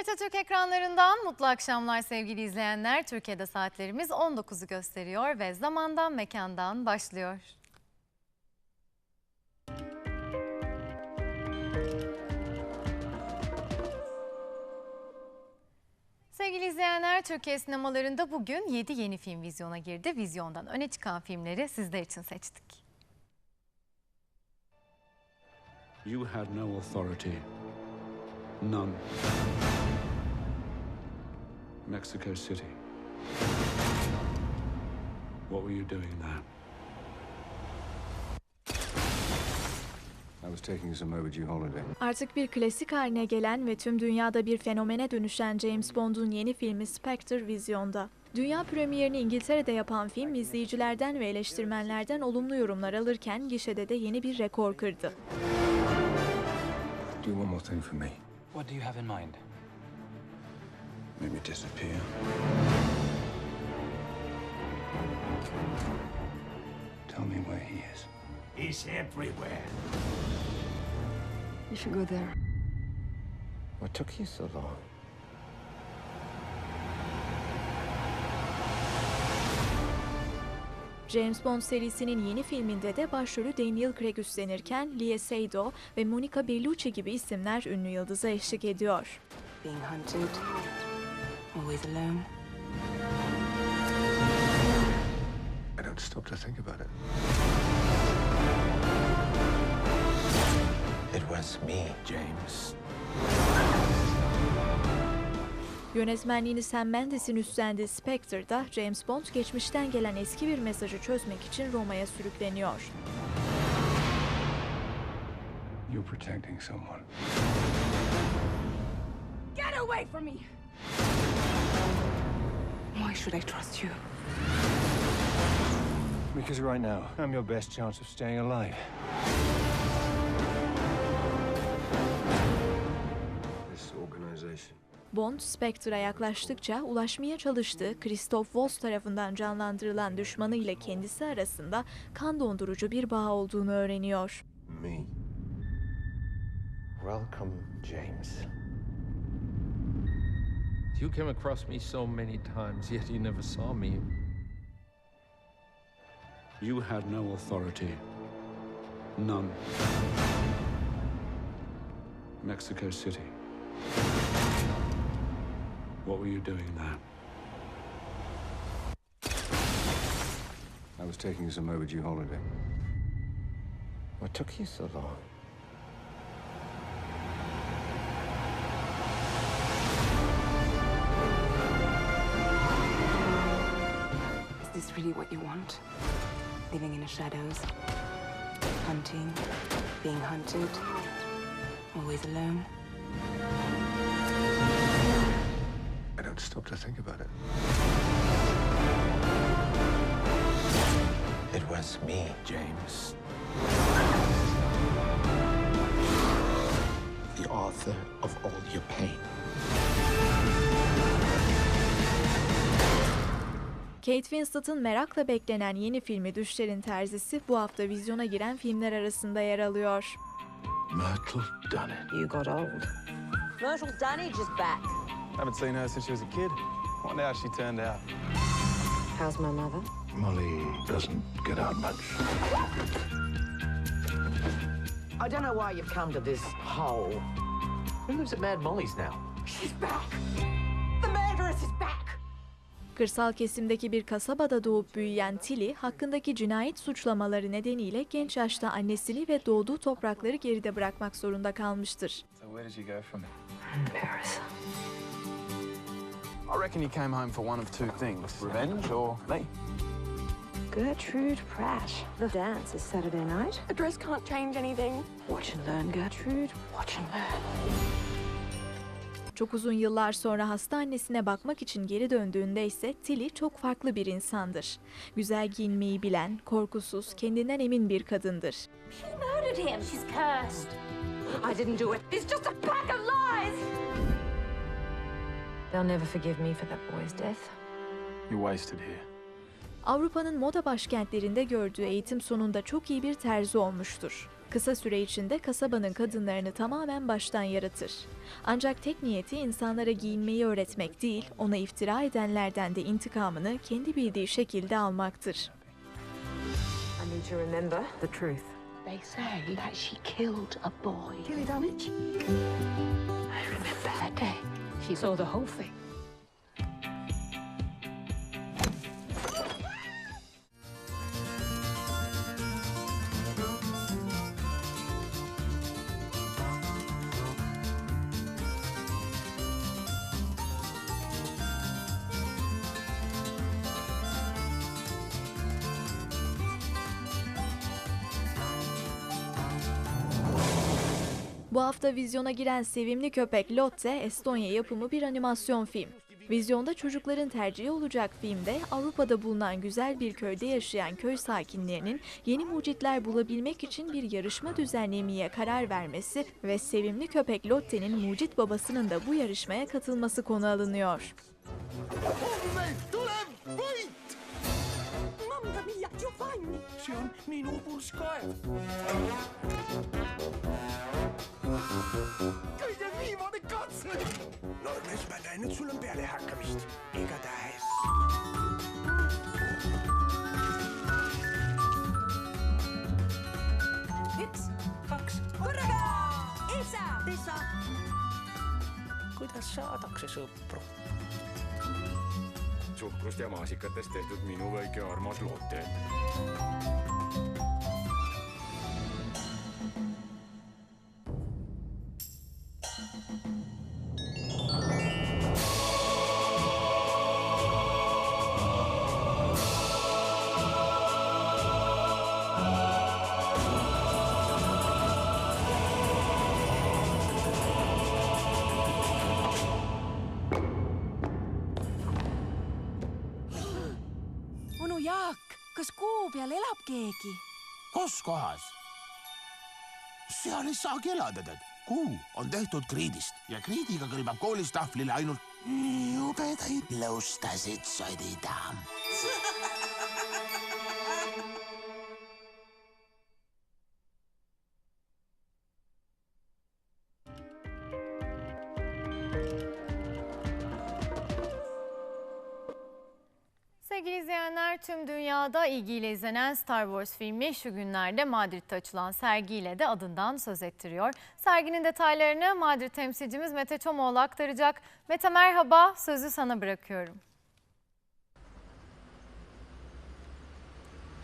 TRT Türk ekranlarından mutlu akşamlar sevgili izleyenler. Türkiye'de saatlerimiz 19'u gösteriyor ve zamandan mekandan başlıyor. Sevgili izleyenler, Türkiye sinemalarında bugün 7 yeni film vizyona girdi. Vizyondan öne çıkan filmleri sizler için seçtik. You had no authority. None. Mexico City. What were you doing there? I was taking some overdue holiday. Artık bir klasik haline gelen ve tüm dünyada bir fenomene dönüşen James Bond'un yeni filmi Spectre vizyonda. Dünya premierini İngiltere'de yapan film izleyicilerden ve eleştirmenlerden olumlu yorumlar alırken gişede de yeni bir rekor kırdı. Do one more thing for me. What do you have in mind? Maybe disappear. Tell me where he is. He's everywhere. You should go there. What took you so long? James Bond serisinin yeni filminde de başrolü Daniel Craig üstlenirken Lee Seydoux ve Monica Bellucci gibi isimler ünlü yıldıza eşlik ediyor. Being hunted. Always alone. I don't stop to think about it. It was me, James. Yönetmenliğini Sam Mendes'in üstlendiği Spectre'da James Bond geçmişten gelen eski bir mesajı çözmek için Roma'ya sürükleniyor. You're protecting someone. Get away from me! Why should I trust you? Because right now, I'm your best chance of staying alive. This organization. Bond, Spectre'a yaklaştıkça ulaşmaya çalıştığı Christoph Waltz tarafından canlandırılan düşmanı ile kendisi arasında kan dondurucu bir bağ olduğunu öğreniyor. Me. Welcome, James. You came across me so many times, yet you never saw me. You had no authority. None. Mexico City. What were you doing there? I was taking some overdue holiday. What took you so long? This really what you want? Living in the shadows. Hunting. Being hunted. Always alone. I don't stop to think about it. It was me, James. The author of all your pain. Kate Winslet'ın merakla beklenen yeni filmi Düşlerin Terzisi bu hafta vizyona giren filmler arasında yer alıyor. Myrtle Dunnet. You got old. Myrtle Dunnage is back. Haven't seen her since she was a kid. Wonder how she turned out. How's my mother? Molly doesn't get out much. I don't know why you've come to this hole. Who lives at Mad Molly's now? She's back. The murderess is back. Kırsal kesimdeki bir kasabada doğup büyüyen Tilly, hakkındaki cinayet suçlamaları nedeniyle genç yaşta annesini ve doğduğu toprakları geride bırakmak zorunda kalmıştır. I reckon you came home for one of two things: revenge or me. Gertrude Pratt. The dance is Saturday night. A dress can't change anything. Watch and learn, Gertrude. Watch and learn. Çok uzun yıllar sonra hasta annesine bakmak için geri döndüğünde ise Tilly çok farklı bir insandır. Güzel giyinmeyi bilen, korkusuz, kendinden emin bir kadındır. She murdered him. She's cursed. I didn't do it. It's just a pack of lies. They'll never forgive me for that boy's death. You're wasted here. Avrupa'nın moda başkentlerinde gördüğü eğitim sonunda çok iyi bir terzi olmuştur. Kısa süre içinde kasabanın kadınlarını tamamen baştan yaratır. Ancak tek niyeti insanlara giyinmeyi öğretmek değil, ona iftira edenlerden de intikamını kendi bildiği şekilde almaktır. I need to remember the truth. They say that she killed a boy. Tilly Damage? I remember that day. She saw the whole thing. Bu hafta vizyona giren Sevimli Köpek Lotte, Estonya yapımı bir animasyon film. Vizyonda çocukların tercihi olacak filmde Avrupa'da bulunan güzel bir köyde yaşayan köy sakinlerinin yeni mucitler bulabilmek için bir yarışma düzenlemeye karar vermesi ve sevimli köpek Lotte'nin mucit babasının da bu yarışmaya katılması konu alınıyor. Mamma mia, Giovanni! See on minu purskkaev. Kõige viimane katse! Noormees, ma näen, et sul on pealehakkamist. igatahes. Üks, kaks, korraga! Isa! Isa! kuidas saadakse sõpru? suhkrust ja maasikatest tehtud minu väike armas Lotte. Kuu peal elab keegi? kus kohas? seal ei saagi elada, tead. kuu on tehtud kriidist ja kriidiga kõlbab koolis tahvlile ainult jubedaid lõustasid sodida. Sevgili izleyenler tüm dünyada ilgiyle izlenen Star Wars filmi şu günlerde Madrid'de açılan sergiyle de adından söz ettiriyor. Serginin detaylarını Madrid temsilcimiz Mete Çomoğlu aktaracak. Mete merhaba, sözü sana bırakıyorum.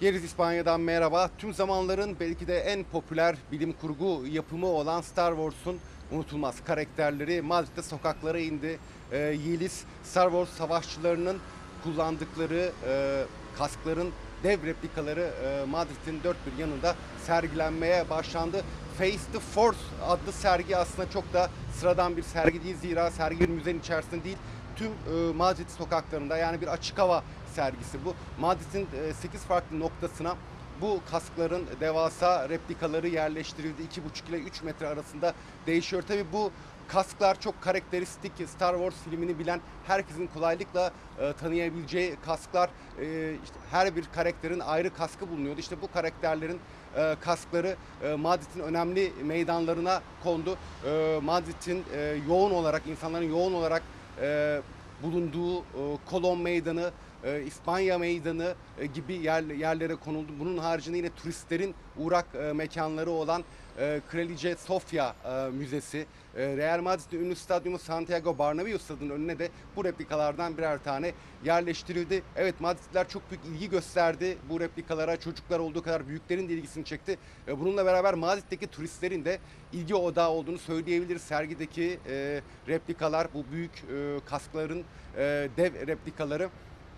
Yeriz İspanya'dan merhaba. Tüm zamanların belki de en popüler bilim kurgu yapımı olan Star Wars'un unutulmaz karakterleri Madrid'de sokaklara indi. Ee, Yeliz Star Wars savaşçılarının kullandıkları e, kaskların dev replikaları e, Madrid'in dört bir yanında sergilenmeye başlandı. Face the Force adlı sergi aslında çok da sıradan bir sergi değil. Zira sergi bir müzenin içerisinde değil, tüm e, Madrid sokaklarında yani bir açık hava sergisi bu. Madrid'in 8 farklı noktasına bu kaskların devasa replikaları yerleştirildi. 2,5 ile 3 metre arasında değişiyor. Tabi bu kasklar çok karakteristik. Star Wars filmini bilen herkesin kolaylıkla e, tanıyabileceği kasklar. E, işte her bir karakterin ayrı kaskı bulunuyordu. İşte bu karakterlerin e, kaskları e, Madrid'in önemli meydanlarına kondu. E, Madrid'in e, yoğun olarak, insanların yoğun olarak e, bulunduğu e, Kolon Meydanı, e, İspanya Meydanı e, gibi yer, yerlere konuldu. Bunun haricinde yine turistlerin uğrak e, mekanları olan e, Kraliçe Sofia e, Müzesi, e, Real Madrid'in ünlü stadyumu Santiago Bernabéu stadının önüne de bu replikalardan birer tane yerleştirildi. Evet Madridliler çok büyük ilgi gösterdi bu replikalara. Çocuklar olduğu kadar büyüklerin de ilgisini çekti. E, bununla beraber Madrid'deki turistlerin de ilgi odağı olduğunu söyleyebiliriz. Sergideki e, replikalar, bu büyük e, kaskların e, dev replikaları.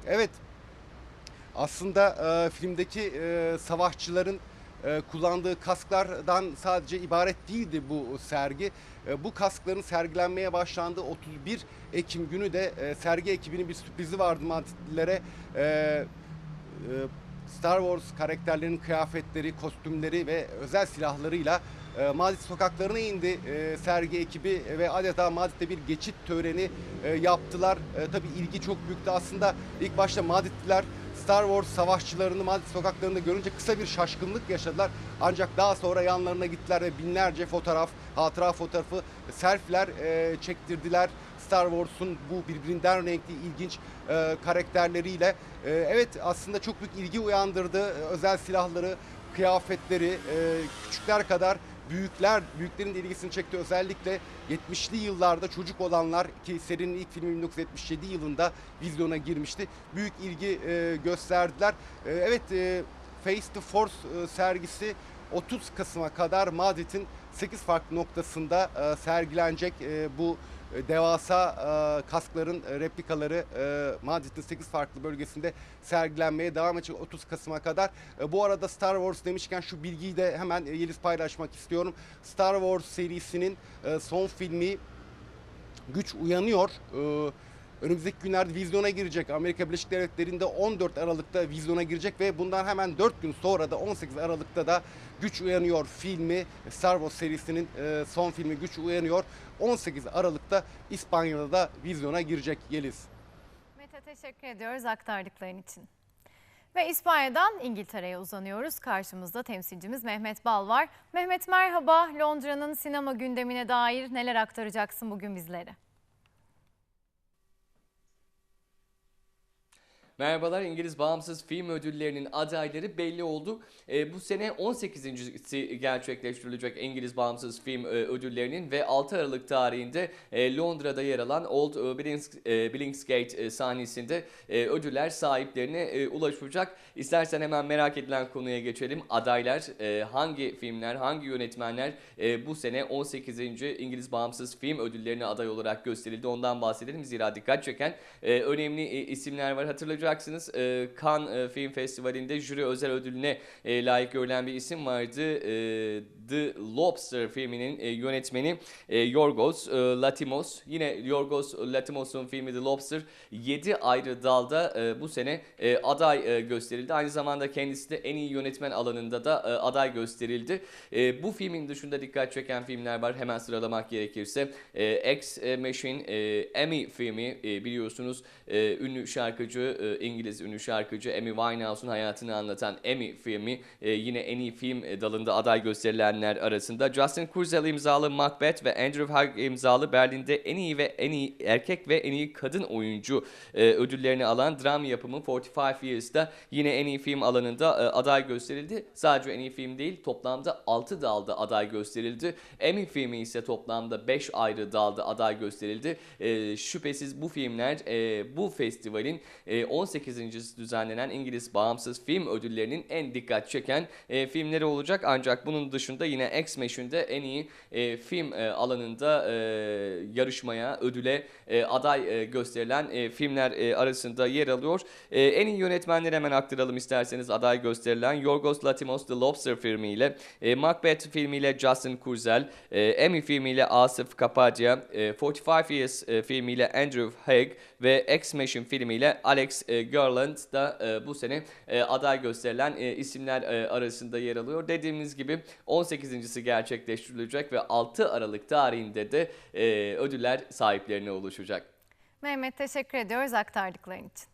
Evet aslında e, filmdeki e, savaşçıların e, kullandığı kasklardan sadece ibaret değildi bu sergi. E, bu kaskların sergilenmeye başlandığı 31 Ekim günü de e, sergi ekibinin bir sürprizi vardı Madridlilere. E, e, Star Wars karakterlerinin kıyafetleri, kostümleri ve özel silahlarıyla e, Madrid sokaklarına indi e, sergi ekibi ve adeta Madrid'de bir geçit töreni e, yaptılar. E, tabii ilgi çok büyüktü. Aslında ilk başta Madridliler Star Wars savaşçılarını Madrid sokaklarında görünce kısa bir şaşkınlık yaşadılar. Ancak daha sonra yanlarına gittiler ve binlerce fotoğraf, hatıra fotoğrafı, selfiler e, çektirdiler. Star Wars'un bu birbirinden renkli, ilginç e, karakterleriyle. E, evet aslında çok büyük ilgi uyandırdı. Özel silahları, kıyafetleri, e, küçükler kadar büyükler, büyüklerin de ilgisini çekti. Özellikle 70'li yıllarda çocuk olanlar ki serinin ilk filmi 1977 yılında vizyona girmişti. Büyük ilgi e, gösterdiler. E, evet e, Face the Force e, sergisi 30 Kasım'a kadar Madrid'in 8 farklı noktasında e, sergilenecek e, bu devasa e, kaskların e, replikaları e, Madrid'in 8 farklı bölgesinde sergilenmeye devam edecek 30 Kasım'a kadar. E, bu arada Star Wars demişken şu bilgiyi de hemen e, Yeliz paylaşmak istiyorum. Star Wars serisinin e, son filmi Güç Uyanıyor. E, önümüzdeki günlerde vizyona girecek. Amerika Birleşik Devletleri'nde 14 Aralık'ta vizyona girecek ve bundan hemen 4 gün sonra da 18 Aralık'ta da Güç Uyanıyor filmi Star Wars serisinin e, son filmi Güç Uyanıyor 18 Aralık'ta İspanya'da da vizyona girecek Yeliz. Mete teşekkür ediyoruz aktardıkların için. Ve İspanya'dan İngiltere'ye uzanıyoruz. Karşımızda temsilcimiz Mehmet Bal var. Mehmet merhaba. Londra'nın sinema gündemine dair neler aktaracaksın bugün bizlere? Merhabalar İngiliz Bağımsız Film Ödülleri'nin adayları belli oldu. E, bu sene 18.si gerçekleştirilecek İngiliz Bağımsız Film e, Ödülleri'nin ve 6 Aralık tarihinde e, Londra'da yer alan Old Billings, e, Billingsgate e, sahnesinde e, ödüller sahiplerine e, ulaşacak. İstersen hemen merak edilen konuya geçelim. Adaylar e, hangi filmler, hangi yönetmenler e, bu sene 18. İngiliz Bağımsız Film Ödülleri'ne aday olarak gösterildi. Ondan bahsedelim. Zira dikkat çeken e, önemli e, isimler var. Hatırlayacaksınız e, Cannes e, Film Festivali'nde jüri özel ödülüne e, layık görülen bir isim vardı. E, The Lobster filminin e, yönetmeni e, Yorgos e, Latimos. Yine Yorgos Latimos'un filmi The Lobster 7 ayrı dalda e, bu sene e, aday e, gösterildi. Aynı zamanda kendisi de en iyi yönetmen alanında da e, aday gösterildi. E, bu filmin dışında dikkat çeken filmler var. Hemen sıralamak gerekirse e, X Machine e, Emmy filmi e, biliyorsunuz e, ünlü şarkıcı e, İngiliz ünlü şarkıcı Amy Winehouse'un hayatını anlatan Emmy filmi e, yine en iyi film e, dalında aday gösterilenler arasında. Justin Kurzel imzalı Macbeth ve Andrew Hugh imzalı Berlin'de en iyi ve en iyi erkek ve en iyi kadın oyuncu e, ödüllerini alan dram yapımı 45 Years'da yine en iyi film alanında e, aday gösterildi. Sadece en iyi film değil toplamda 6 dalda aday gösterildi. Emmy filmi ise toplamda 5 ayrı dalda aday gösterildi. E, şüphesiz bu filmler e, bu festivalin e, 18. düzenlenen İngiliz Bağımsız Film Ödülleri'nin en dikkat çeken e, filmleri olacak. Ancak bunun dışında yine X Machine'de en iyi e, film e, alanında e, yarışmaya, ödüle e, aday e, gösterilen e, filmler e, arasında yer alıyor. E, en iyi yönetmenleri hemen aktaralım isterseniz aday gösterilen Yorgos Lanthimos The Lobster filmiyle, e, Macbeth filmiyle Justin Kurzel, e, Emmy filmiyle Asif Kapadia, e, 45 Years e, filmiyle Andrew Haig ve X Machine filmiyle Alex e, Garland da e, bu sene e, aday gösterilen e, isimler e, arasında yer alıyor. Dediğimiz gibi 18.si gerçekleştirilecek ve 6 Aralık tarihinde de e, ödüller sahiplerine ulaşacak. Mehmet teşekkür ediyoruz aktardıkların için.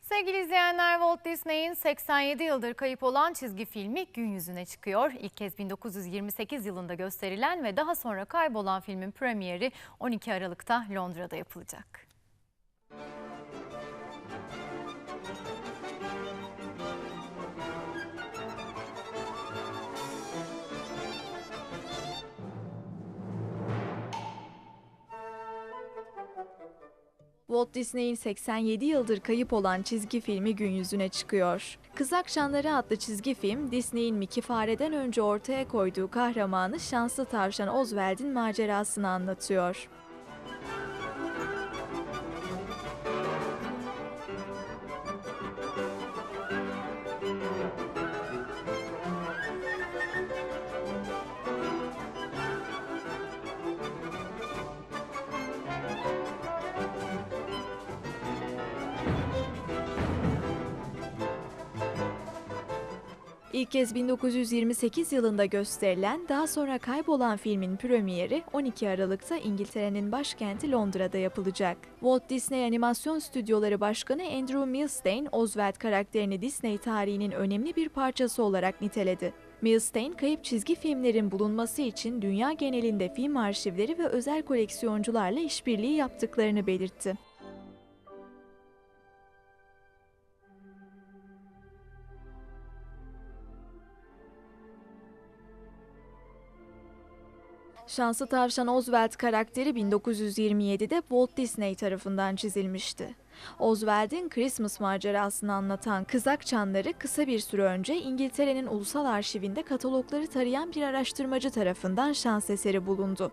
Sevgili izleyenler Walt Disney'in 87 yıldır kayıp olan çizgi filmi gün yüzüne çıkıyor. İlk kez 1928 yılında gösterilen ve daha sonra kaybolan filmin premieri 12 Aralık'ta Londra'da yapılacak. Walt Disney'in 87 yıldır kayıp olan çizgi filmi gün yüzüne çıkıyor. Kız Akşamları adlı çizgi film, Disney'in Mickey Fare'den önce ortaya koyduğu kahramanı şanslı tavşan Oswald'in macerasını anlatıyor. İlk kez 1928 yılında gösterilen, daha sonra kaybolan filmin premieri 12 Aralık'ta İngiltere'nin başkenti Londra'da yapılacak. Walt Disney Animasyon Stüdyoları Başkanı Andrew Milstein, Oswald karakterini Disney tarihinin önemli bir parçası olarak niteledi. Milstein, kayıp çizgi filmlerin bulunması için dünya genelinde film arşivleri ve özel koleksiyoncularla işbirliği yaptıklarını belirtti. Şanslı Tavşan Oswald karakteri 1927'de Walt Disney tarafından çizilmişti. Oswald'in Christmas macerasını anlatan Kızak Çanları kısa bir süre önce İngiltere'nin ulusal arşivinde katalogları tarayan bir araştırmacı tarafından şans eseri bulundu.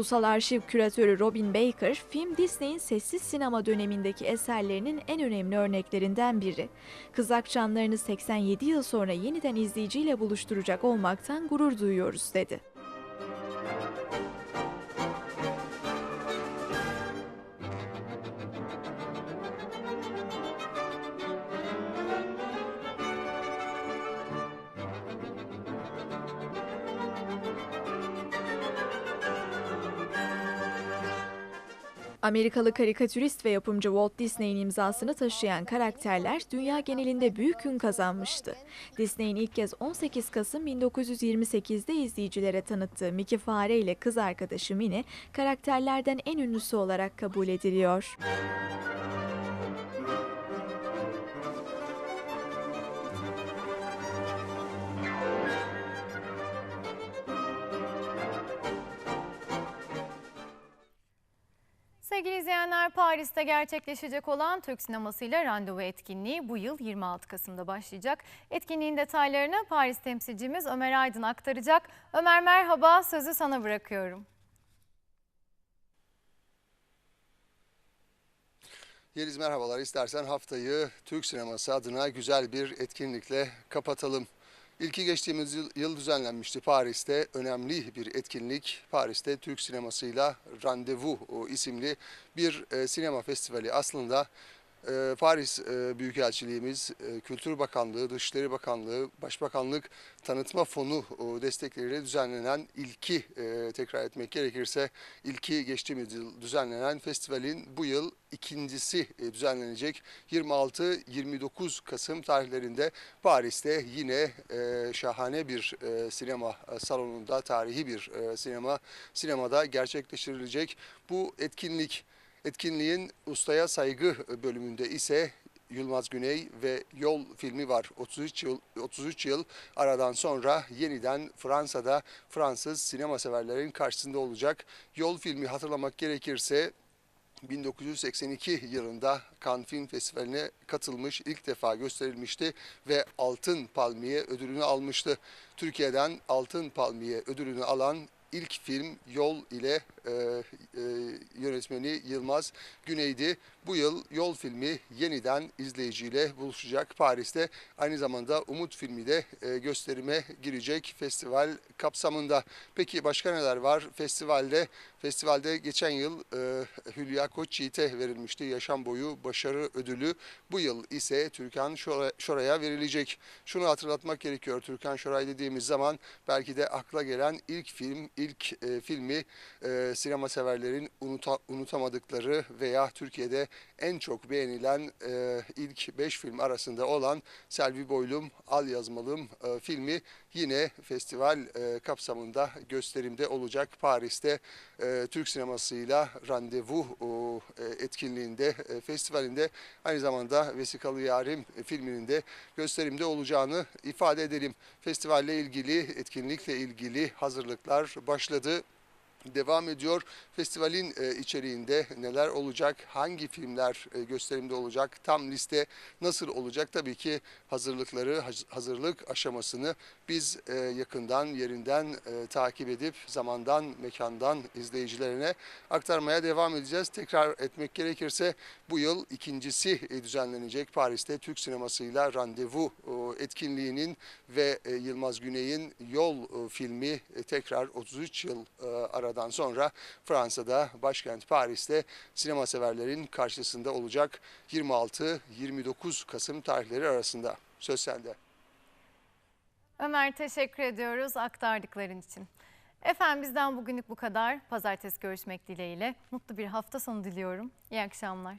Ulusal Arşiv Küratörü Robin Baker, film Disney'in sessiz sinema dönemindeki eserlerinin en önemli örneklerinden biri. Kızak Çanlarını 87 yıl sonra yeniden izleyiciyle buluşturacak olmaktan gurur duyuyoruz dedi. Amerikalı karikatürist ve yapımcı Walt Disney'in imzasını taşıyan karakterler dünya genelinde büyük ün kazanmıştı. Disney'in ilk kez 18 Kasım 1928'de izleyicilere tanıttığı Mickey Fare ile kız arkadaşı Minnie, karakterlerden en ünlüsü olarak kabul ediliyor. Paris'te gerçekleşecek olan Türk sinemasıyla randevu etkinliği bu yıl 26 Kasım'da başlayacak. Etkinliğin detaylarını Paris temsilcimiz Ömer Aydın aktaracak. Ömer merhaba, sözü sana bırakıyorum. Yeliz merhabalar. İstersen haftayı Türk sineması adına güzel bir etkinlikle kapatalım. İlki geçtiğimiz yıl, yıl düzenlenmişti Paris'te. Önemli bir etkinlik. Paris'te Türk sinemasıyla Randevu isimli bir e, sinema festivali. Aslında Paris e, Büyükelçiliğimiz, e, Kültür Bakanlığı, Dışişleri Bakanlığı, Başbakanlık Tanıtma Fonu destekleriyle düzenlenen ilki e, tekrar etmek gerekirse ilki geçtiğimiz yıl düzenlenen festivalin bu yıl ikincisi düzenlenecek. 26-29 Kasım tarihlerinde Paris'te yine şahane bir sinema salonunda tarihi bir sinema sinemada gerçekleştirilecek. Bu etkinlik Etkinliğin ustaya saygı bölümünde ise Yılmaz Güney ve Yol filmi var. 33 yıl 33 yıl aradan sonra yeniden Fransa'da Fransız sinema severlerin karşısında olacak. Yol filmi hatırlamak gerekirse 1982 yılında Cannes Film Festivali'ne katılmış, ilk defa gösterilmişti ve Altın Palmiye ödülünü almıştı. Türkiye'den Altın Palmiye ödülünü alan ilk film Yol ile e, e, yönetmeni Yılmaz Güney'di. Bu yıl Yol filmi yeniden izleyiciyle buluşacak Paris'te. Aynı zamanda Umut filmi de e, gösterime girecek festival kapsamında. Peki başka neler var festivalde? Festivalde geçen yıl e, Hülya Koçyiğit'e verilmişti yaşam boyu başarı ödülü. Bu yıl ise Türkan Şoray- Şoray'a verilecek. Şunu hatırlatmak gerekiyor. Türkan Şoray dediğimiz zaman belki de akla gelen ilk film, ilk e, filmi e, sinema severlerin unuta- unutamadıkları veya Türkiye'de en çok beğenilen e, ilk 5 film arasında olan Selvi Boylum Al Yazmalım e, filmi yine festival e, kapsamında gösterimde olacak Paris'te e, Türk sinemasıyla randevu e, etkinliğinde, e, festivalinde aynı zamanda Vesikalı Yarim filminin de gösterimde olacağını ifade edelim. Festivalle ilgili, etkinlikle ilgili hazırlıklar başladı. Devam ediyor. Festivalin e, içeriğinde neler olacak, hangi filmler e, gösterimde olacak, tam liste nasıl olacak? Tabii ki hazırlıkları, haz- hazırlık aşamasını biz e, yakından, yerinden takip edip zamandan, mekandan izleyicilerine aktarmaya devam edeceğiz. Tekrar etmek gerekirse bu yıl ikincisi düzenlenecek Paris'te Türk sinemasıyla randevu etkinliğinin ve Yılmaz Güney'in Yol filmi tekrar 33 yıl e, aradan sonra Fransa'da başkent Paris'te sinema severlerin karşısında olacak 26-29 Kasım tarihleri arasında. Söz sende. Ömer teşekkür ediyoruz aktardıkların için. Efendim bizden bugünlük bu kadar. Pazartesi görüşmek dileğiyle. Mutlu bir hafta sonu diliyorum. İyi akşamlar.